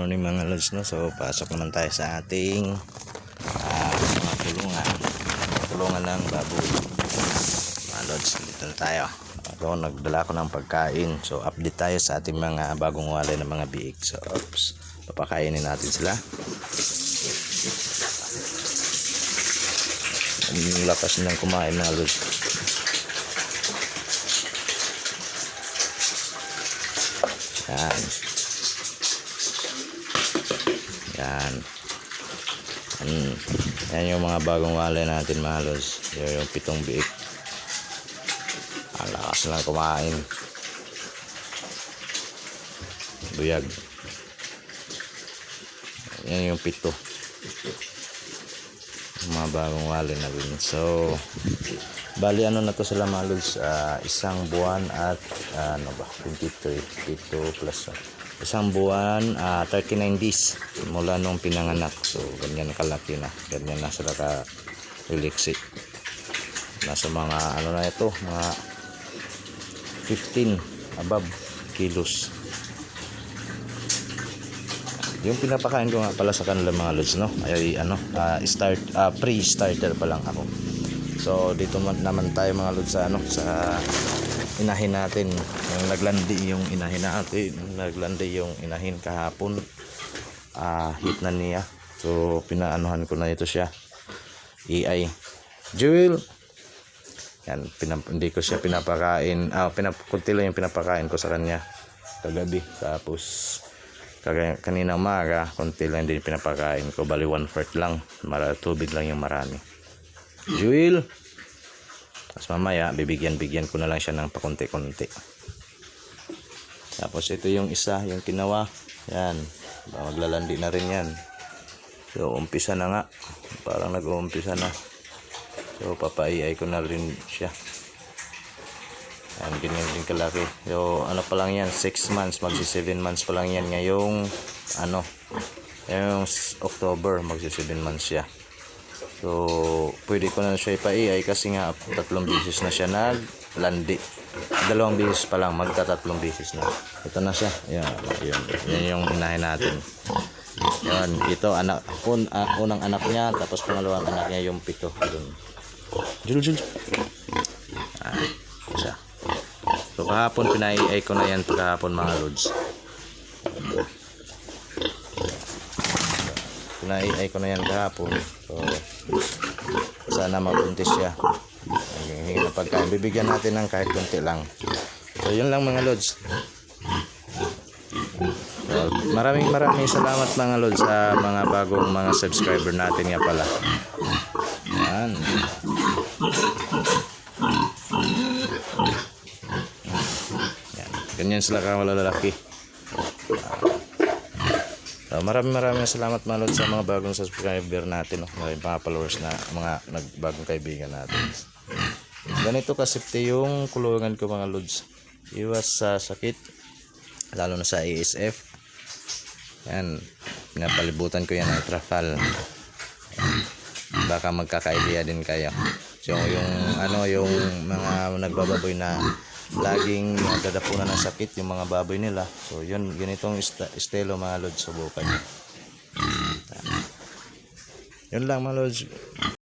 morning mga lods no. So pasok naman tayo sa ating ah, mga tulungan. Tulungan ng baboy. Mga lods, dito na tayo. Ako nagdala ko ng pagkain. So update tayo sa ating mga bagong walay ng mga biik. So oops, papakainin natin sila. Ang lakas nilang kumain mga lods. Yan. Yan. Yan. Yan yung mga bagong walay natin mga lods. Yan yung pitong biik. Ang lakas lang kumain. Buyag. Yan yung pito. Mga bagong walay na rin. So, bali ano na to sila mga lods, ah, isang buwan at ah, ano ba, 23, pito plus ah, isang buwan, ah, 39 days mula nung pinanganak. So, ganyan kalaki na. Ganyan na sila ka reliksi. Nasa mga ano na ito, mga 15 above kilos. Yung pinapakain ko nga pala sa kanila mga lods, no? Ay ano, ah, start ah, pre-starter pa lang ako. So dito man- naman tayo mga lods sa ano, sa inahin natin. Yung naglandi yung inahin natin, naglandi yung inahin kahapon. Ah, hit na niya. So pinaanuhan ko na ito siya. EI. Jewel. Yan, pinap hindi ko siya pinapakain. Ah, pinap kunti lang yung pinapakain ko sa kanya kagabi. Tapos kagaya kanina umaga, konti lang din pinapakain ko. Bali one fourth lang. Mara, tubig lang yung marami. Jewel. Tapos mamaya, bibigyan-bigyan ko na lang siya ng pakunti-kunti. Tapos ito yung isa, yung kinawa. Yan. Maglalandi na rin yan. So, umpisa na nga. Parang nag-uumpisa na. So, papaiay ko na rin siya. Yan, ganyan din kalaki. So, ano pa lang yan, 6 months, magsi 7 months pa lang yan. Ngayong, ano, ngayong October, magsi 7 months siya. So, pwede ko na siya ipaiay kasi nga tatlong beses na siya naglandi. Dalawang beses pa lang, magtatatlong beses na. Ito na siya. Yan, yun. Yan yung inahin natin. Yan, ito anak un, ah, unang anak niya, tapos pangalawang anak niya yung pito. Jul, jul. Ah, kahapon pinaiay ko na yan kahapon mga lods. Pinaiay ko na yan kahapon. So sana mabuntis siya. Hingi na pagkain. Bibigyan natin ng kahit konti lang. So yun lang mga lods. So, maraming maraming salamat mga lods sa mga bagong mga subscriber natin nga pala. Yan. Ganyan sila kawala lalaki. So, maraming maraming salamat mga lods sa mga bagong subscriber natin. No? Mga followers na mga nagbagong kaibigan natin. Ganito kasipte yung kulungan ko mga lods. Iwas sa sakit. Lalo na sa ASF. Yan. Pinapalibutan ko yan ng trafal. Baka magkaka-idea din kayo. So yung ano yung mga nagbababoy na laging dadapunan ng sakit yung mga baboy nila. So yun ganitong estilo mga lods subukan. nyo. Yun lang mga lods.